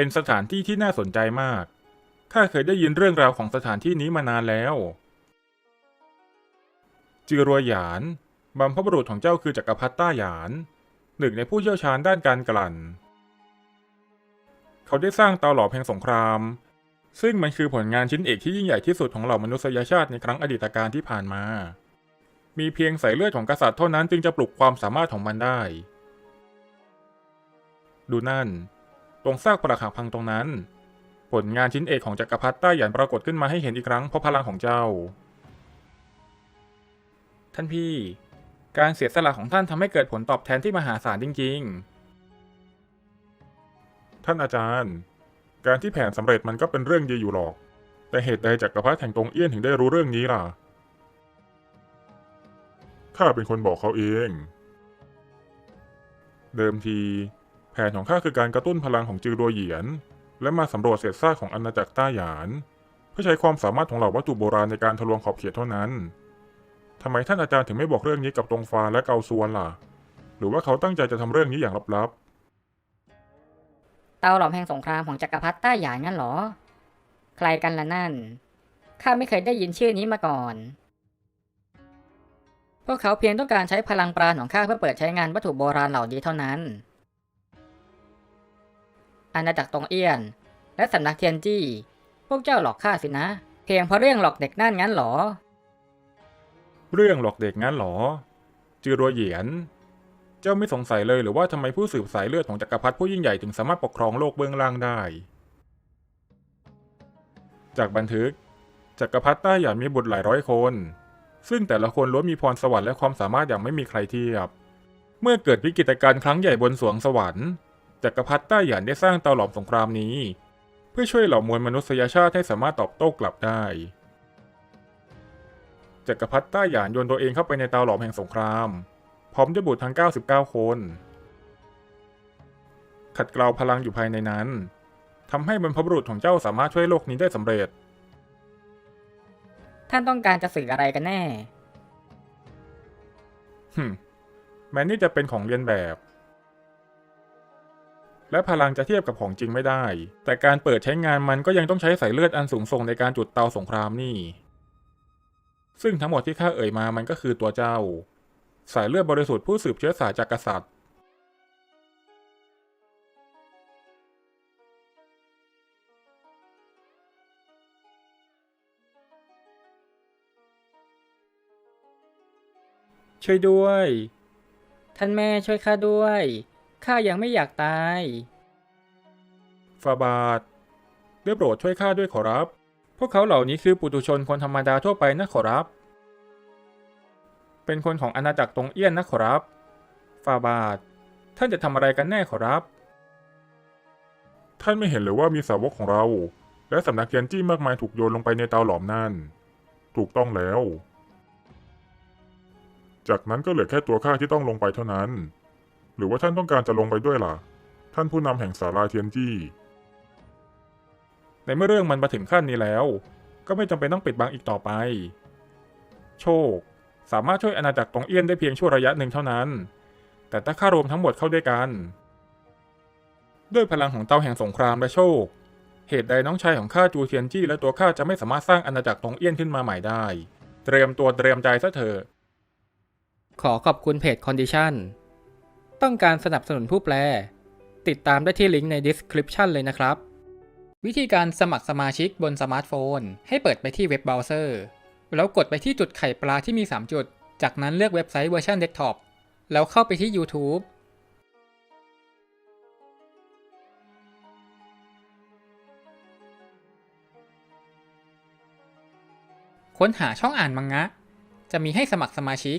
เป็นสถานที่ที่น่าสนใจมาก ข้าเคยได้ยินเรื่องราวของสถานที่นี้มานานแล้ว จือรัวหยานบรรพบุรุษของเจ้าคือจักรพรรดิต้าหยาน หนึ่งในผู้เชี่ยวชาญด้านการกลั่น เขาได้สร้างเตาหลอมแห่งสงคราม ซึ่งมันคือผลงานชิ้นเอกที่ยิ่งใหญ่ที่สุดของเหล่ามนุษยชาติในครั้งอดีตการที่ผ่านมา มีเพียงสายเลือดของกษัตริย์เท่านั้นจึงจะปลุกความสามารถของมันได้ ดูนั่น รงซากปรักหักพังตรงนั้น ผลงานชิ้นเอกของจักรพรรดิต้าหยันปรากฏขึ้นมาให้เห็นอีกครั้งเพราะพลังของเจ้า ท่านพี่ การเสียสละของท่านทำให้เกิดผลตอบแทนที่มหาศาลจริง ๆ ท่านอาจารย์ การที่แผนสำเร็จมันก็เป็นเรื่องดีอยู่หรอก แต่เหตุใดจักรพรรดิแห่งตรงเอี้ยนถึงได้รู้เรื่องนี้ล่ะ ข้าเป็นคนบอกเขาเอง เดิมที นของข้าคือการกระตุ้นพลังของจือรัวเหยียน และมาสำรวจเศษซากของอาณาจักรต้าหยาน เพื่อใช้ความสามารถของเหล่าวัตถุโบราณในการทะลวงขอบเขตเท่านั้นทำไมท่านอาจารย์ถึงไม่บอกเรื่องนี้กับตรงฟาและเกาซวนล่ะ หรือว่าเขาตั้งใจจะทำเรื่องนี้อย่างลับๆ เตาหลอมแห่งสงครามของจักรพรรดิต้าหยานงั้นหรอ ใครกันล่ะนั่น ข้าไม่เคยได้ยินชื่อนี้มาก่อน พวกเขาเพียงต้องการใช้พลังปราณของข้าเพื่อเปิดใช้งานวัตถุโบราณเหล่านี้เท่านั้น อาณาจักรตงเอี้ยน และสำนักเทียนจี้ พวกเจ้าหลอกข้าสินะ เพียงเพราะเรื่องหลอกเด็กนั่นงั้นหรอ เรื่องหลอกเด็กงั้นหรอ จือรัวเหยียน เจ้าไม่สงสัยเลยหรือว่าทำไมผู้สืบสายเลือดของจักรพรรดิผู้ยิ่งใหญ่ถึงสามารถปกครองโลกเบื้องล่างได้ จากบันทึก จักรพรรดิต้าหยานมีบุตรหลายร้อยคน ซึ่งแต่ละคนล้วนมีพรสวรรค์และความสามารถอย่างไม่มีใครเทียบ เมื่อเกิดวิกฤตการณ์ครั้งใหญ่บนสวงสวรรค์ จักรพรรดิต้าหยานได้สร้างเตาหลอมสงครามนี้ เพื่อช่วยเหล่ามวลมนุษยชาติให้สามารถตอบโต้กลับได้จักรพรรดิต้าหยานโยนตัวเองเข้าไปในเตาหลอมแห่งสงคราม พร้อมด้วยบุตรทั้ง 99 คน ขัดเกลาพลังอยู่ภายในนั้นทำให้บรรพบุรุษของเจ้าสามารถช่วยโลกนี้ได้สำเร็จ ท่านต้องการจะสื่ออะไรกันแน่หึมแม้นี่จะเป็นของเรียนแบบ และพลังจะเทียบกับของจริงไม่ได้ แต่การเปิดใช้งานมันก็ยังต้องใช้สายเลือดอันสูงส่งในการจุดเตาสงครามนี่ ซึ่งทั้งหมดที่ข้าเอ่ยมามันก็คือตัวเจ้า สายเลือดบริสุทธิ์ผู้สืบเชื้อสายจากกษัตริย์ ช่วยด้วย ท่านแม่ช่วยข้าด้วย ข้ายังไม่อยากตาย ฟาบาทได้โปรดช่วยข้าด้วยขอรับ พวกเขาเหล่านี้คือปุถุชนคนธรรมดาทั่วไปนะขอรับ เป็นคนของอาณาจักรตรงเอี้ยนนะขอรับ ฟาบาทท่านจะทำอะไรกันแน่ขอรับ ท่านไม่เห็นหรือว่ามีสาวกของเรา และสำนักเทียนจี้มากมายถูกโยนลงไปในเตาหลอมนั่น ถูกต้องแล้ว จากนั้นก็เหลือแค่ตัวข้าที่ต้องลงไปเท่านั้น หรือว่าท่านต้องการจะลงไปด้วยล่ะ ท่านผู้นำแห่งสาราเทียนจี้ ในเมื่อเรื่องมันมาถึงขั้นนี้แล้ว ก็ไม่จำเป็นต้องปิดบังอีกต่อไป โชค สามารถช่วยอาณาจักรตรงเอี้ยนได้เพียงชั่วระยะหนึ่งเท่านั้น แต่ถ้าข้ารวมทั้งหมดเข้าด้วยกัน ด้วยพลังของเตาแห่งสงครามและโชค เหตุใดน้องชายของข้าจูเทียนจี้และตัวข้าจะไม่สามารถสร้างอาณาจักรตรงเอี้ยนขึ้นมาใหม่ได้ เตรียมตัวเตรียมใจซะเถอะขอขอบคุณเพจ Condition ต้องการสนับสนุนผู้แปล ติดตามได้ที่ลิงก์ใน description เลยนะครับ วิธีการสมัครสมาชิกบนสมาร์ทโฟน ให้เปิดไปที่เว็บเบราว์เซอร์แล้วกดไปที่จุดไข่ปลาที่มี 3 จุด จากนั้นเลือกเว็บไซต์เวอร์ชันเดสก์ท็อปแล้วเข้าไปที่ YouTube ค้นหาช่องอ่านมังงะ จะมีให้สมัครสมาชิก